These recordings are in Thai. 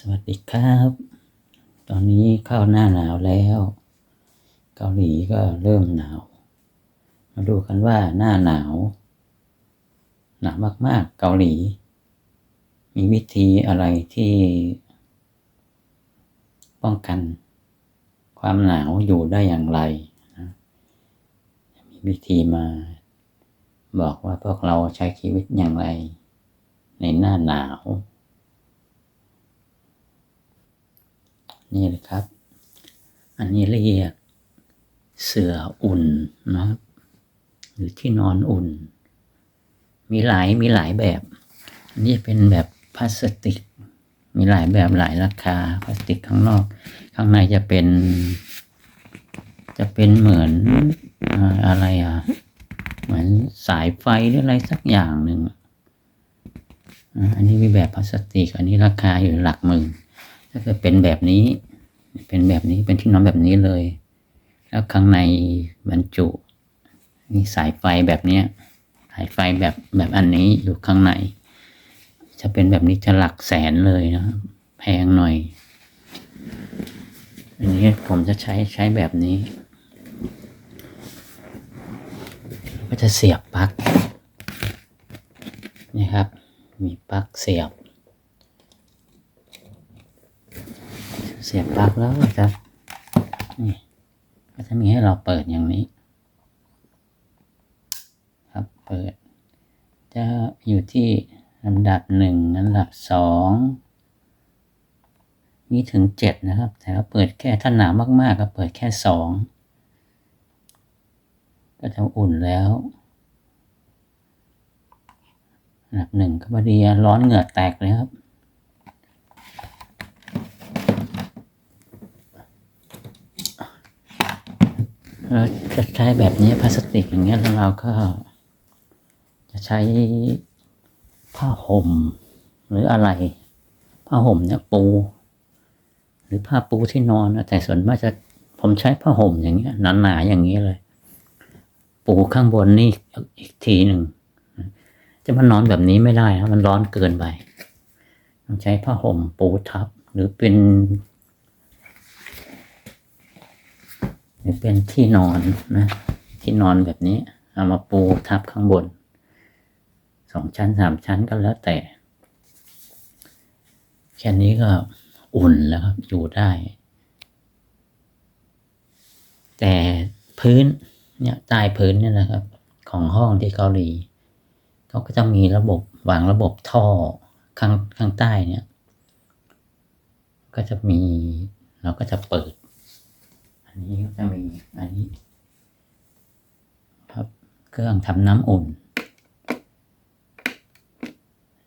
สวัสดีครับ ตอนนี้เข้าหน้าหนาวแล้ว เกาหลีก็เริ่มหนาว มาดูกันว่าหน้าหนาว หนาวมากๆ เกาหลี มีวิธีอะไรที่ ป้องกัน ความหนาวอยู่ได้อย่างไรนะมีวิธีมา บอกว่าพวกเราใช้ชีวิตอย่างไร ในหน้าหนาว นี่เลยครับ อันนี้เรียกเสืออุ่นนะครับ หรือที่นอนอุ่น มีหลายมีหลายแบบ อันนี้เป็นแบบพลาสติก มีหลายแบบหลายราคาพลาสติกข้างนอก ข้างในจะเป็น จะเป็นเหมือนอะไรอะเหมือนสายไฟหรืออะไรสักอย่างหนึ่งอันนี้มีแบบพลาสติก อันนี้ราคาอยู่หลักหมื่นถ้าเกิดเป็นแบบนี้ เป็นแบบนี้เป็นที่นอนแบบนี้เลย แล้วข้างในบรรจุมีสายไฟแบบเนี้ยสายไฟแบบแบบอันนี้อยู่ข้างใน จะเป็นแบบนี้จะหลักแสนเลยนะแพงหน่อย อันนี้ผมจะใช้ใช้แบบนี้ ก็จะเสียบปลั๊กนี่ครับ มีปลั๊กเสียบ เสียบปลั๊กแล้วก็จะนี่ก็จะมีให้เราเปิดอย่างนี้ ครับเปิด จะอยู่ที่ลำดับหนึ่งลำดับสองมีถึงเจ็ดนะครับ แต่เราเปิดแค่ถ้าหนาวมากๆ ก็เปิดแค่สองก็จะอุ่นแล้วอันดับหนึ่งก็พอดีร้อนเหงื่อแตกเลยครับ เราจะใช้แบบนี้พลาสติกอย่างเงี้ยแล้วเราก็ จะใช้ผ้าห่ม หรืออะไร ผ้าห่มเนี่ยปู หรือผ้าปูที่นอนแต่ส่วนมากจะผมใช้ผ้าห่มอย่างเงี้ยหนาๆอย่างนี้เลย ปูข้างบนนี่อีกทีหนึ่งจะมานอนแบบนี้ไม่ได้นะมันร้อนเกินไปต้องใช้ผ้าห่มปูทับ หรือเป็น หรือเป็นที่นอนนะ ที่นอนแบบนี้ เอามาปูทับข้างบนสองชั้นสามชั้นก็แล้วแต่ แค่นี้ก็อุ่นแล้วครับ อยู่ได้ แต่พื้นเนี่ยใต้พื้นเนี่ยนะครับ ของห้องที่เกาหลีเขาก็จะมีระบบวางระบบท่อข้างข้างใต้เนี่ย ก็จะมีเราก็จะเปิด อันนี้ก็จะมีอันนี้ครับเครื่องทำน้ำอุ่น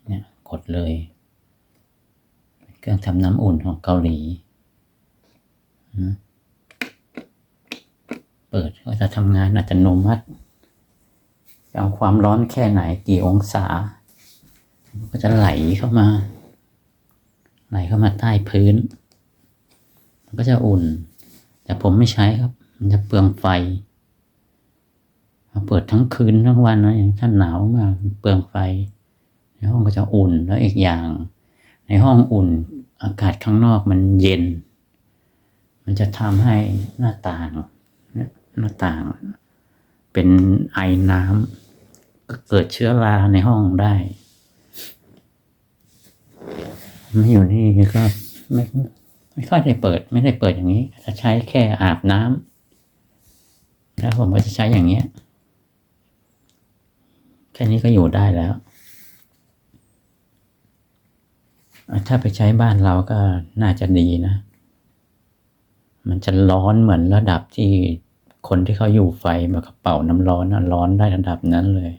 เนี่ยกดเลย เครื่องทำน้ำอุ่นของเกาหลีนะเปิดก็จะทำงานอัตโนมัติเอาความร้อนแค่ไหนกี่องศา ก็จะไหลเข้ามา ไหลเข้ามาใต้พื้น มันก็จะอุ่น แต่ผมไม่ใช้ครับ มันจะเปลืองไฟ เปิดทั้งคืนทั้งวันนะอย่างถ้าหนาวมากเปลืองไฟ ในห้องก็จะอุ่นแล้วอีกอย่าง ในห้องอุ่นอากาศข้างนอกมันเย็น มันจะทำให้หน้าต่างหน้าต่าง เป็นไอน้ำก็เกิดเชื้อราในห้องได้ ไม่อยู่นี่ก็ไม่ ไม่ค่อยได้เปิด ไม่ได้เปิดอย่างนี้ จะใช้แค่อาบน้ำแล้วผมก็จะใช้อย่างเงี้ยแค่นี้ก็อยู่ได้แล้ว ถ้าไปใช้บ้านเราก็น่าจะดีนะ มันจะร้อนเหมือนระดับที่คนที่เขาอยู่ไฟมากระเป๋าน้ำร้อนนะร้อนได้ระดับนั้นเลย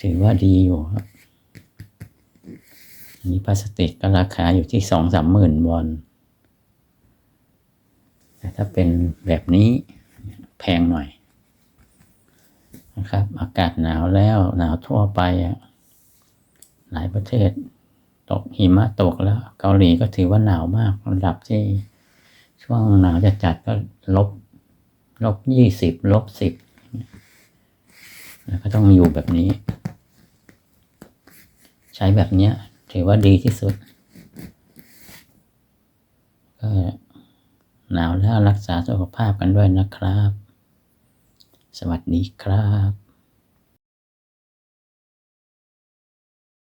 ถือว่าดีอยู่ครับ อันนี้พลาสติกก็ราคาอยู่ที่สองสามหมื่นวอน แต่ถ้าเป็นแบบนี้แพงหน่อยนะครับ อากาศหนาวแล้วหนาวทั่วไป หลายประเทศ ตกหิมะตกแล้ว เกาหลีก็ถือว่าหนาวมากระดับที่ช่วงหนาวจะจัดก็ลบลบยี่สิบลบสิบแล้วก็ต้องอยู่แบบนี้ ใช้แบบเนี้ย ถือว่าดีที่สุด ก็หนาวแล้วรักษาสุขภาพกันด้วยนะครับ สวัสดีครับ